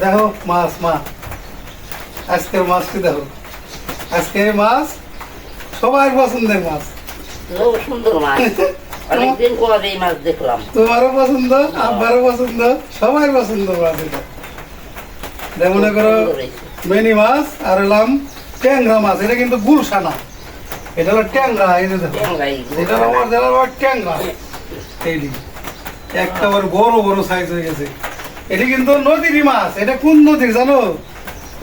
দেখো মাছ মাছ আজকের মাছটি দেখো। আজকের মাছ সবার পছন্দের মাছ। খুব সুন্দর মাছ। অনেকদিন পর এই মাছ দেখলাম। তোমারও পছন্দ আব্বারও পছন্দ সবাই পছন্দ মাছ এটা। যেমন করো মেনি মাছ আর হলাম ট্যাংরা মাছ এটা কিন্তু এটা হলো ট্যাংরা এই যে দেখো। ট্যাংরা এই এটা আমার জেলার আবার ট্যাংরা। এই বড় বড় সাইজ হয়ে গেছে। এটি কিন্তু নদীর মাছ। এটা কোন নদীর জানো?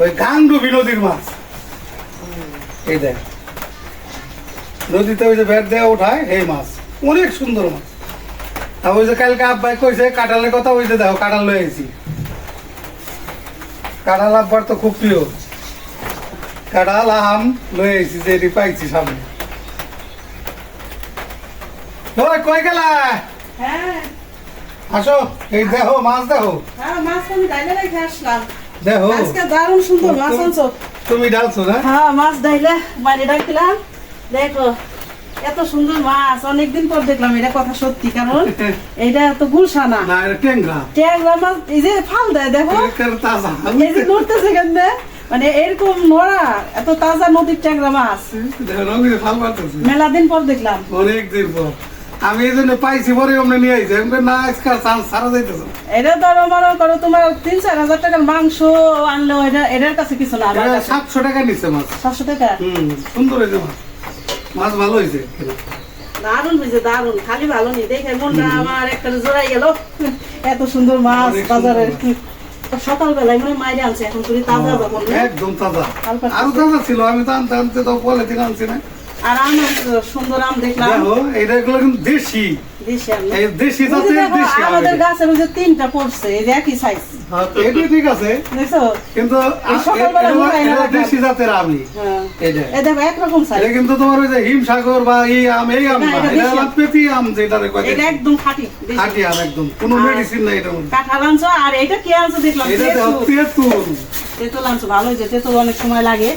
ওই গাংডুবি নদীর মাছ। এই দেখ। নদীতে ওই যে ব্যাট দেওয়া ওঠায় এই মাছ। অনেক সুন্দর মাছ। আর ওই যে কালকে আব্বাই কইছে, কাঁঠালের কথা ওই যে দেখো, কাঁঠাল লয়ে এসেছি কাঁঠাল আব্বার তো খুব প্রিয়। কাঁঠাল, আম লয়ে এসেছি যে এটি পাইছি সামনে। কই গেলা? হ্যাঁ। আসো এই দেখো মাছ দেখো। হ্যাঁ মাছ আমি ডাইলে রেখে আসলাম। দেখো। আজকে দারুণ সুন্দর মাছ আনছো। তুমি ডালছো না? হ্যাঁ মাছ ডাইলে বাইরে ডাকলাম। দেখো এত সুন্দর মাছ। অনেকদিন পর দেখলাম এটা কথা সত্যি কারণ এটা তো গুলশা না না এটা ট্যাংরা। ট্যাংরা মাছ এই যে ফাল দেয় দেখো। তাজা? এই যে নড়তেছে কেমনে? মানে এরকম নড়া এত তাজা নদীর ট্যাংরা মাছ। মেলা দিন পর দেখলাম। অনেক দিন পর। আমি এই জন্য পাইছি পরে অমনি নিয়ে আইছি। আমি না আজকে চান্স সারা যাইতেছে। এটা ধরো মনে করো তোমার তিন চার হাজার টাকার মাংস আনলেও এটা এটার কাছে কিছু না। সাতশো টাকা নিচ্ছে মাছ। সাতশো টাকা? হুম সুন্দর হয়েছে মাছ। মাছ ভালো হয়েছে। দারুণ হয়েছে দারুণ। খালি ভালো নেই। দেখে মনটা আমার একটা জোড়াই গেল। এত সুন্দর মাছ মাছ। সকালবেলায় মনে মাইরে আনছে এখন তুমি তাজা? একদম তাজা। আরও তাজা ছিল আমি তো আনতে আনতে তো বলে দিন আনছি না। আর আম সুন্দর আম দেখলাম। দেখো এটা এগুলো কিন্তু দেশি। দেশি আম এই দেশি জাতের দেশি আম আমাদের এটা। গাছের তিনটা পড়ছে এই একই সাইজ এটা ঠিক আছে। দেখছ? কিন্তু এই আ- সকালবেলা এটা- মোটাই না এটা রাখলাম। দেশি জাতের আমি। এটা একরকম সাইজ এটা কিন্তু তোমার ওই যে হিমসাগর বা এই আম এই আম না, না এটা এটা হলো পেপি আম যেটা কয় এটা একদম খাঁটি খাঁটি আম একদম কোনো মেডিসিন নাই কাঁঠাল আনছো আর এটা কে আনছো দেখলাম? এটা তো তেঁতুল। তেঁতুল। তেঁতুল আনছো ভালো হয়েছে তেঁতুল অনেক সময় লাগে।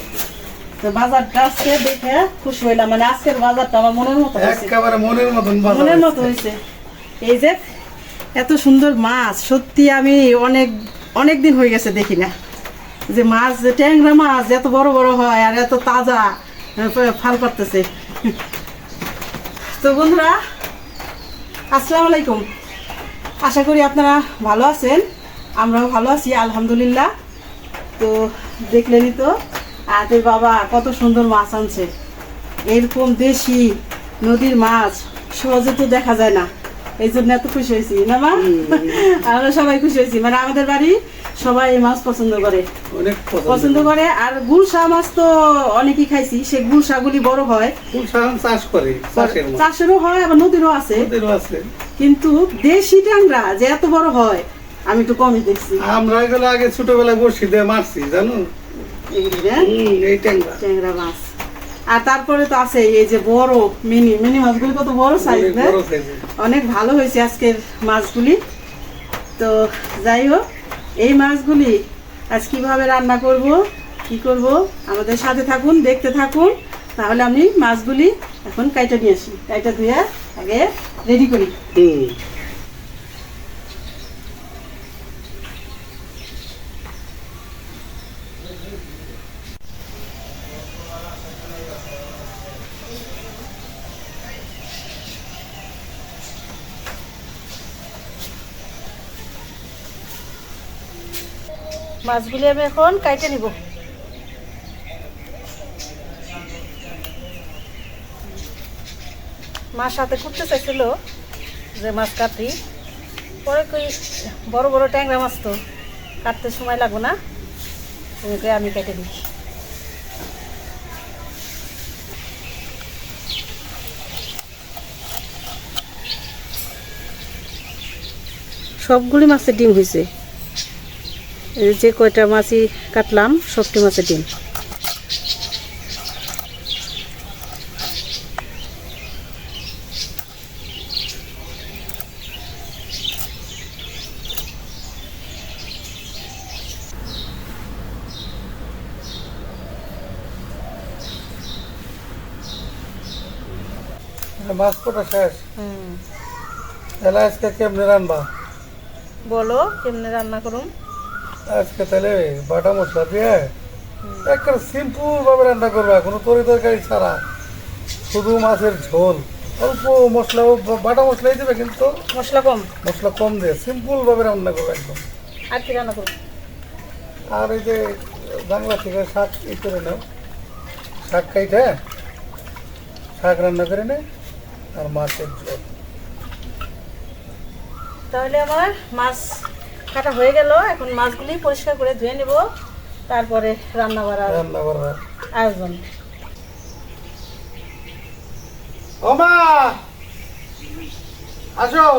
বাজারটা আজকে দেখে খুশি হইলাম। মানে আজকের বাজারটা আমার মনের মতো একেবারে মনের মতন মনের মতো হয়েছে। এই যে এত সুন্দর মাছ। সত্যি আমি অনেক অনেক দিন হয়ে গেছে দেখি না। যে মাছ ট্যাংরা মাছ এত বড় বড় হয় আর এত তাজা ফাল করতেছে তো বন্ধুরা আসসালামু আলাইকুম। আশা করি আপনারা ভালো আছেন। আমরাও ভালো আছি আলহামদুলিল্লাহ। তো দেখলেনই তো আদের বাবা কত সুন্দর মাছ আনছে। এরকম দেশি নদীর মাছ সহজে তো দেখা যায় না। এই জন্য এত খুশি হয়েছি না মা? আমরা সবাই খুশি হয়েছি। মানে আমাদের বাড়ি সবাই এই মাছ পছন্দ করে। অনেক পছন্দ করে। আর গুলশা মাছ তো অনেকেই খাইছি। সে গুলশাগুলি বড় হয়। চাষ করে চাষের চাষেরও হয় আবার নদীরও আছে। আছে। কিন্তু দেশি ট্যাংরা যে এত বড় হয় আমি একটু কমই দেখছি। আমরা এগুলো আগে ছোটবেলায় বসি দিয়ে মারছি জানো? এই ট্যাংরা ট্যাংরা মাছ। আর তারপরে তো আছে এই যে বড় মিনি মিনি মাছগুলি কত বড় সাইজ না? অনেক ভালো হয়েছে আজকের মাছগুলি। তো যাই হোক এই মাছগুলি আজ কীভাবে রান্না করব কি করব আমাদের সাথে থাকুন দেখতে থাকুন। তাহলে আমি মাছগুলি এখন কাইটা নিয়ে আসি। কাইটা ধুয়ে আগে রেডি করি। মাছগুলি আমি এখন কাইটে নিব। মার সাথে করতে চাইছিল যে মাছ কাটি। পরে কই বড় বড় ট্যাংরা মাছ তো, কাটতে সময় লাগবে না। তুমি আমি কেটে দিই। সবগুলি মাছের ডিম হয়েছে যে কয়টা মাছই কাটলাম সবটি মাছের ডিম। মাছ কোটা শেষ? তাহলে আজকে কেমনে রান্না? বলো কেমনে রান্না করুন আজকে তাহলে বাটা মশলা দিয়ে একটা সিম্পল ভাবে রান্না করবা কোনো তরি তরকারি ছাড়া। শুধু মাছের ঝোল। অল্প মশলা বাটা মশলাই দেবে কিন্তু। মশলা কম? মশলা কম দিয়ে সিম্পল ভাবে রান্না করবে একদম। আর কি রান্না করব? আর এই যে বাংলা থেকে শাক ই করে নাও। শাক খাইতে শাক রান্না করে নে আর মাছের ঝোল। তাহলে আমার মাছ কাটা হয়ে গেল এখন মাছগুলি পরিষ্কার করে ধুয়ে নেব। তারপরে রান্না করার রান্না করার আয়োজন। ওমা! মা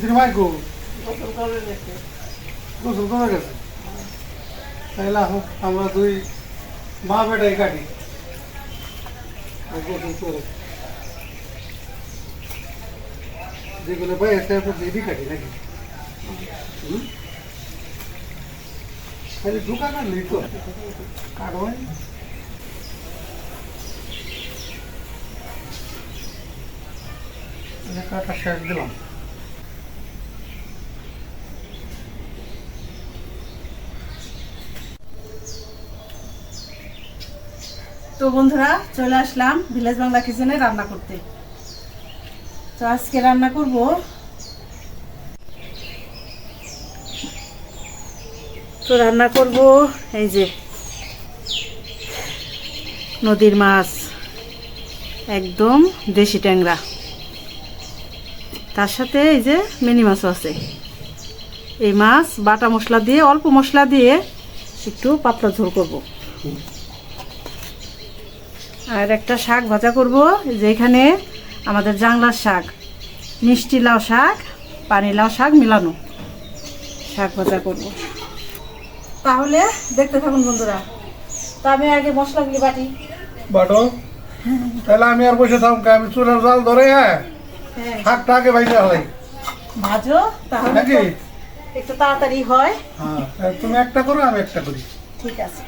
আসো দিদির মাইকো গোসল করে গেছে। তাহলে আমরা দুই মা বেটাই কাটি। গোসল করে। যেগুলো একটা দিদি কাটি নাকি? খালি ঢুকা না লিখো কাটো কাটা শেষ দিলাম। তো বন্ধুরা, চলে আসলাম ভিলেজ বাংলা কিচেনে রান্না করতে। তো আজকে রান্না করব তো রান্না করব এই যে নদীর মাছ, একদম দেশি ট্যাংরা। তার সাথে এই যে মিনি মাছও আছে। এই মাছ বাটা মশলা দিয়ে, অল্প মশলা দিয়ে একটু পাতলা ঝোল করব। আর একটা শাক ভাজা করব যেখানে আমাদের জাংলার শাক মিষ্টি লাউ শাক পানি লাউ শাক মিলানো শাক ভাজা করব। তাহলে দেখতে থাকুন বন্ধুরা তা আমি আগে মশলাগুলি বাটি। বাটো? তাহলে আমি আর বসে থাকুন আমি চুলের জাল ধরে হ্যাঁ? হ্যাঁ। শাকটা আগে বাইরে হলাই ভাজো তাহলে একটু তাড়াতাড়ি হয়। হ্যাঁ তুমি একটা করো আমি একটা করি। ঠিক আছে।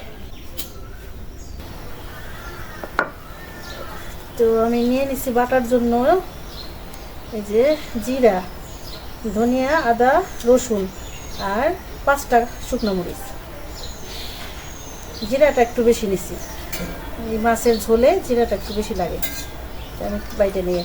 তো আমি নিয়ে নিচ্ছি বাটার জন্য এই যে জিরা, ধনিয়া, আদা, রসুন আর পাঁচটা শুকনো মরিচ। জিরাটা একটু বেশি নিচ্ছি এই মাছের ঝোলে জিরাটা একটু বেশি লাগে। আমি বাইটে নিয়ে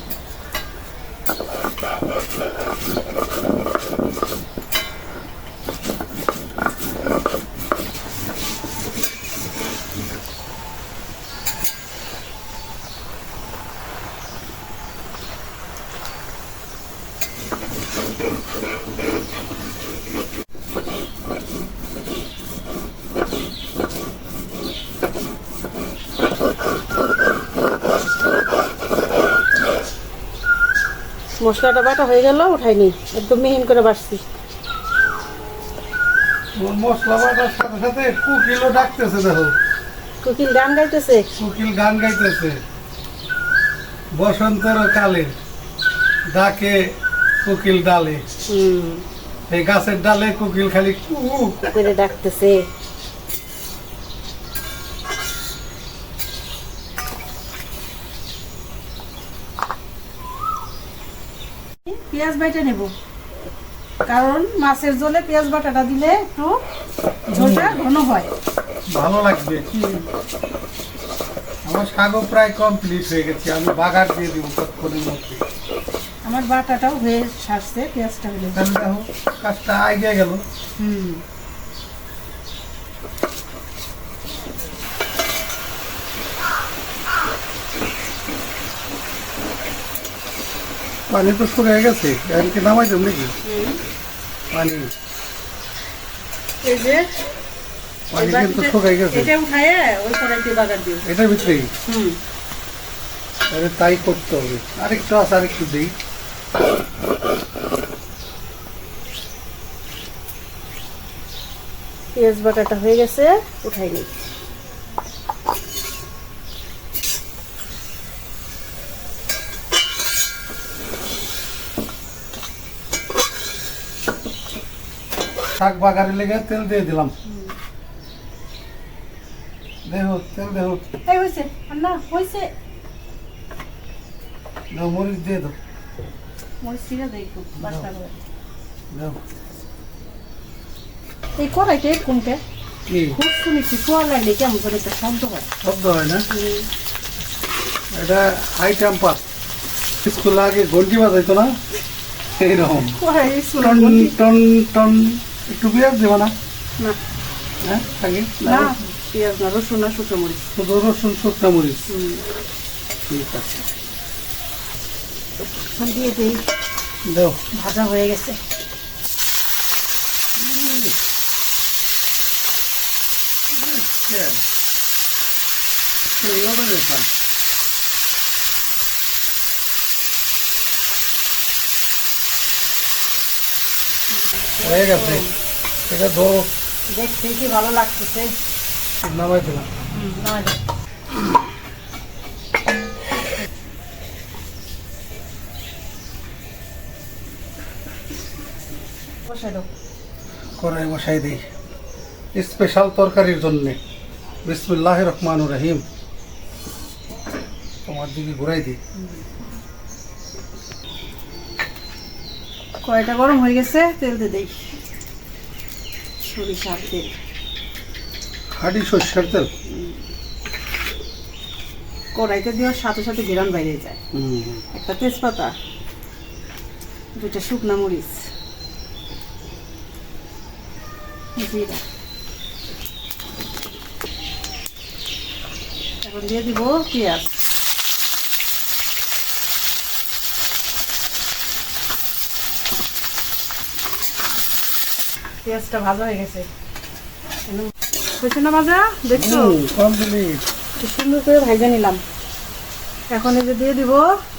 মশলাটা বাটা হয়ে গেল উঠাইনি। একদম মিহিন করে বাড়ছি মশলা বাটার সাথে সাথে কুকিলও ডাকতেছে দেখো। কুকিল গান গাইতেছে? কুকিল গান গাইতেছে। বসন্তের কালে ডাকে কোকিল ডালে। হুম। এই গাছের ডালে কোকিল খালি কু করে ডাকতেছে। পেঁয়াজ বাটা নেব। কারণ মাছের ঝোলে পেঁয়াজ বাটাটা দিলে একটু ঝোলটা ঘন হয়। ভালো লাগবে। আমার শাকও প্রায় কমপ্লিট হয়ে গেছে আমি বাগার দিয়ে দিব তৎক্ষণের মধ্যে। আমার বাটাটাও হয়ে পেঁয়াজটা হলে তাহলে দেখো কাজটা আগে গেল। হুম। পানি তো শুকিয়ে গেছে নামাই দেব নাকি? পানি। এই যে পানি কিন্তু শুকিয়ে গেছে এটা উঠায় ওই কড়াইতে বাগার দিও। এটার ভিতরেই হুম। আরে তাই করতে হবে। আরেকটু আছে আরেকটু দিই। পেঁয়াজ বাটাটা হয়ে গেছে উঠাই নিই। শাক বাগারে লেগে তেল দিয়ে দিলাম। দেহ তেল দেহ। এই হয়েছে আন্না হয়েছে দাও মরিচ দিয়ে দাও। মরিচ সিরা দেই একটু বাসনা করে দাও। এই কড়াইটা এরকমকে কি? খুব শুনেছি চোয়া লাগলে কেমন করে একটা শব্দ হয়। শব্দ হয় না? এটা হাই টেম্পার স্কুলে আগে ঘন্টি বাজাইতো না? এইরকম। টন টন টন একটু পেঁয়াজ দেবো না? না। হ্যাঁ না। পেঁয়াজ না রসুন না শুকনো মরিচ? রসুন শুকনা মরিচ। ঠিক আছে। দিয়ে দিই। দাও। ভাজা হয়ে গেছে। হয়ে গেছে। এটা ধরো। দেখতে কি ভালো লাগতেছে? নামাই দিলাম কড়াই বসাই দিই। স্পেশাল তরকারির জন্যে। বিসমুল্লাহ রহমান রহিম। তোমার দিকে ঘুরাই দিই। কয়টা গরম হয়ে গেছে তেল দিয়ে দেই। সরিষার তেল। খাঁটি সর্ষের তেল। কড়াইতে দেওয়ার সাথে সাথে গেরান বাইরে যায়। একটা তেজপাতা দুটা শুকনা মরিচ। জিরা এখন দিয়ে দিব পেঁয়াজ। পেঁয়াজটা ভালো হয়ে গেছে। হয়েছে না ভাজা দেখছ? সুন্দর করে ভাজা নিলাম। এখন এই যে দিয়ে দিব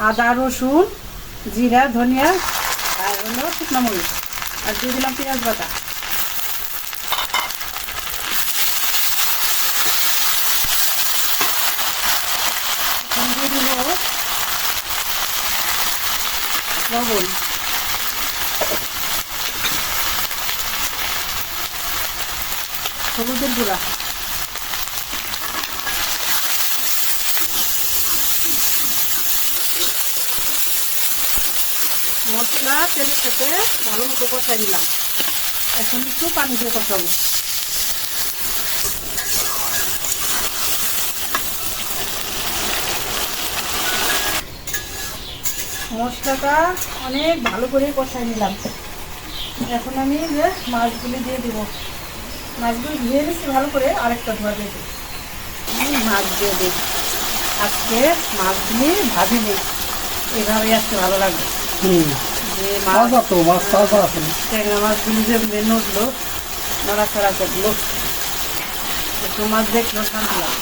আদা রসুন জিরা ধনিয়া আর হলো শুকনো মরিচ। আর দিয়ে দিলাম পেঁয়াজ বাটা। দিয়ে দিব লবণ। হলুদের গুঁড়া। মশলা তেলের সাথে ভালো মতো কষাই দিলাম এখন একটু পানি দিয়ে কষাবো। মশলাটা অনেক ভালো করে কষাই নিলাম। এখন আমি মাছগুলি দিয়ে দিব। মাছগুলি ধুয়ে নিচ্ছি ভালো করে আরেকটা ধোয়া দিয়ে দিই মাছ দিয়ে দিই আজকে মাছ দিয়ে ভাজি নেই। এভাবে আজকে ভালো লাগবে। হুম। যে মাছ ট্যাংরা মাছগুলি যে মেনে উঠল নড়াচড়া করল একটু মাছ দেখল শান্তি লাগে।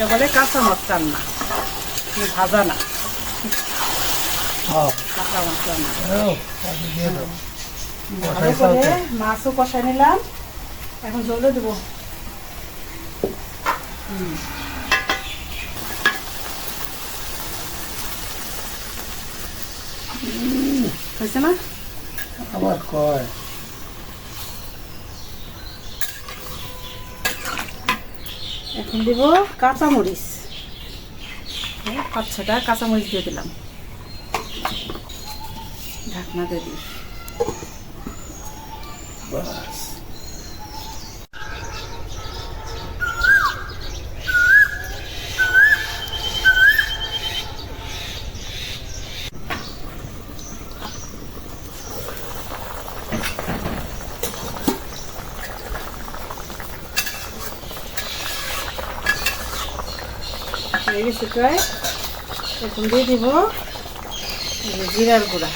এটা বলে কাঁচা মাছ রান্না ভাজা না। হ্যাঁ। কাঁচা মাছ রান্না ভালো করে মাছও কষাই নিলাম। এখন জলে দেবো। হুম। হয়েছে না? আবার কয়? এখন দেব কাঁচামরিচ। পাঁচ ছটা কাঁচামরিচ দিয়ে দিলাম। ঢাকনা দিয়ে দিই। হয়ে গেছে প্রায়। এখন দিয়ে দিব জিরার গুঁড়া।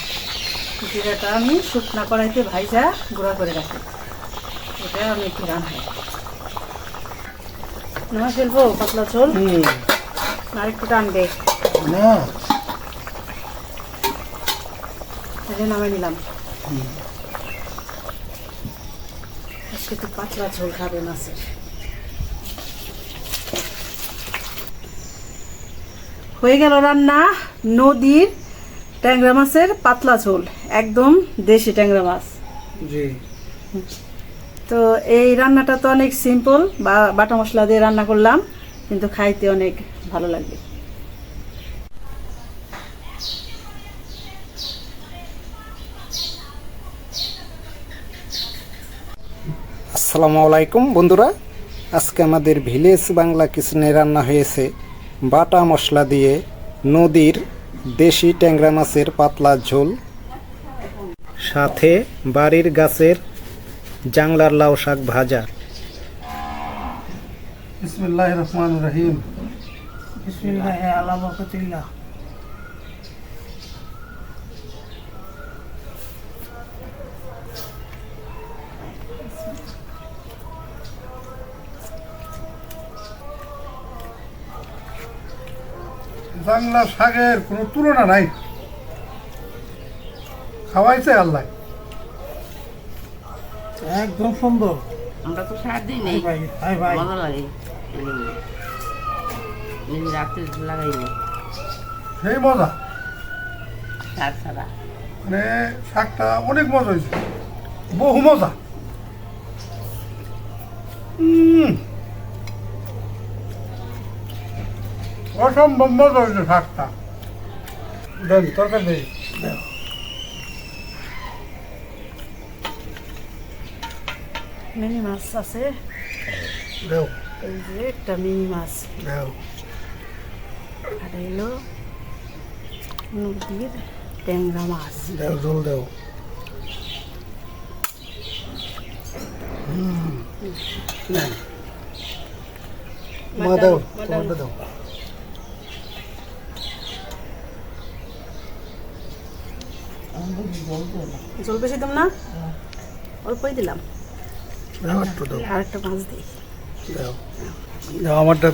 জিরাটা আমি শুকনা কড়াইতে ভাইজা গুঁড়া করে রাখি। এটা আমি একটু রান্নাই না ফেলব পাতলা হুম। আর একটু টানবে। তাহলে নামাই নিলাম। আজকে তো পাতলা ঝোল খাবে মাছের। হয়ে গেল রান্না নদীর ট্যাংরা মাছের পাতলা ঝোল একদম দেশি ট্যাংরা মাছ। জি। তো এই রান্নাটা তো অনেক সিম্পল বা বাটা মশলা দিয়ে রান্না করলাম কিন্তু খাইতে অনেক ভালো লাগবে আসসালামু আলাইকুম বন্ধুরা। আজকে আমাদের ভিলেজ বাংলা কিচেনে রান্না হয়েছে। বাটা মশলা দিয়ে নদীর দেশি ট্যাংরা মাছের পাতলা ঝোল। সাথে বাড়ির গাছের জাংলার লাউ শাক ভাজা। বিসমিল্লাহ রহমান রহিম। বাংলা শাকের কোনো তুলনা নাই। খাওয়াইছে আল্লাহ। একদম সুন্দর। আমরা তো সার দিই নেই। ভাই ভাই। ভাই লাগে। রাত্রে লাগাই না সেই মজা। সার ছাড়া। মানে শাকটা অনেক মজা হয়েছে। বহু মজা। উম। অসম্ভব মজা শাকটা দেন তরকারি দেই। মিনি মাছ আছে। দেও। এই যে একটা মিনি মাছ। দেও। আর এলো নদীর ট্যাংরা মাছ। দেও জল দেও। মা দাও তোমারটা দাও। জল বেশি দিলাম না? অল্পই দিলাম। আর একটা মাছ দিই। আমারটা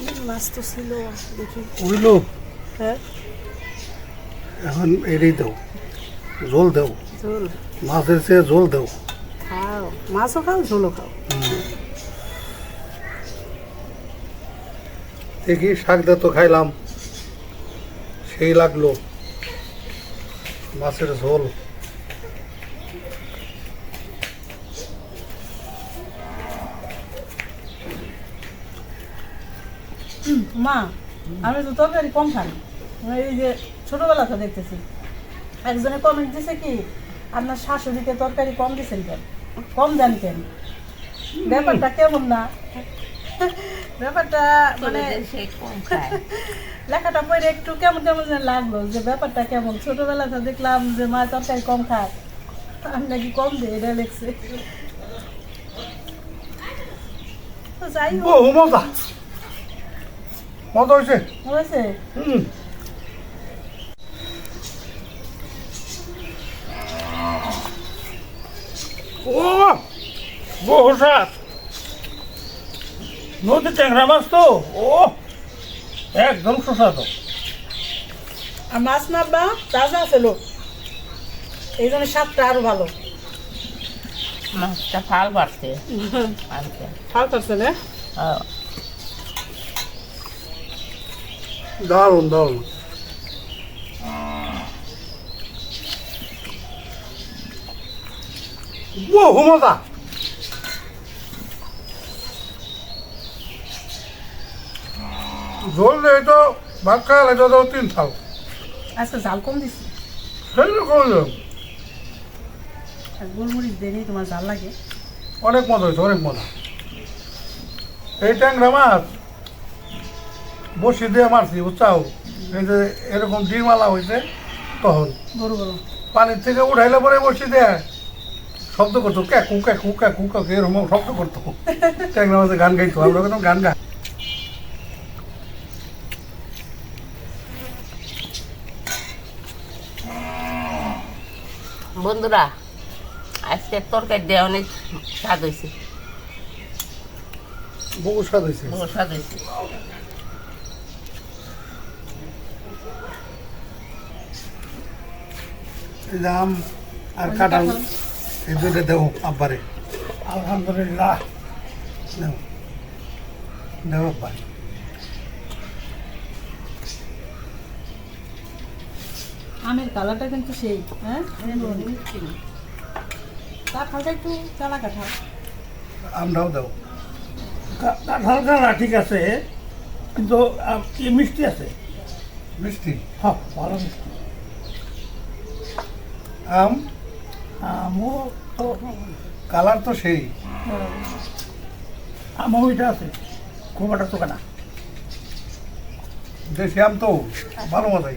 মিনি মাছ তো ছিল দেখি। উইলো। হ্যাঁ? এখন এড়িয়ে দাও। ঝোল দাও। ঝোল। মাছের চেয়ে ঝোল দাও। খাও। মাছও খাও ঝোলও খাও। দেখি শাক দা তো খাইলাম। সেই লাগল। মাছের ঝোল। মা আমি তো তরকারি কম খাই। এই যে ছোটবেলা তো দেখতেছি। একজনে কমেন্ট দিছে কি আপনার শাশুড়িকে তরকারি কম দিছেন কেন? কম দেন কেন ব্যাপারটা কেমন না? ব্যাপারটা মানে লেখাটা পড়ে একটু কেমন কেমন যেন লাগল যে ব্যাপারটা কেমন? ছোটবেলাতে দেখলাম যে মা তরকারি কম খায়। আমি নাকি কম দিই এটা লেখছে। যাই হোক। মজা। মজা হয়েছে? হয়েছে? হুম। ও বহু স্বাদ নদী ট্যাংরা মাছ তো? ও একদম সুস্বাদু। আর মাছ না বা তাজা ছিল এই জন্য স্বাদটা আরও ভালো। মাছটা ফাল বাড়ছে ভালো করছে না? দারুণ দারুণ। বহু মজা ঝোল দেয় তো ভাত খাওয়া লাগে তো তিন থাল। আজকে জাল কম দিছি। সেই রকম আর গোলমরিচ দেনি তোমার জাল লাগে। অনেক মজা হয়েছে অনেক মজা। এই ট্যাংরা মাছ বসি দিয়ে মারছি বুঝছাও এই যে এরকম ডিমালা হয়েছে তখন পানির থেকে উঠাইলে পরে বসি দেয়। শব্দ করতো ক্যাকু ক্যাকু ক্যাকু ক্যাকু এরকম শব্দ করতো ট্যাংরা মাঝে গান গাইতো আমরা গান গাই বন্ধুরা আজকে তরকারি দেওয়া অনেক স্বাদ হয়েছে। বহু স্বাদ হয়েছে। বহু স্বাদ হয়েছে। আম আর কাঁঠাল এই দুইটা দেবো আব্বারে। আলহামদুলিল্লাহ। নাও নাও আব্বা আমের কালারটা কিন্তু সেই হ্যাঁ? কাঁঠালটা একটু চালা কাঁঠাল। আমরাও দাও কাঁঠাল ঠিক আছে কিন্তু কি মিষ্টি আছে? মিষ্টি? হ্যাঁ ভালো মিষ্টি। আম? আমও তো কালার তো সেই। আমও এটা আছে খুব একটা তো না। দেশি আম তো ভালো মজাই।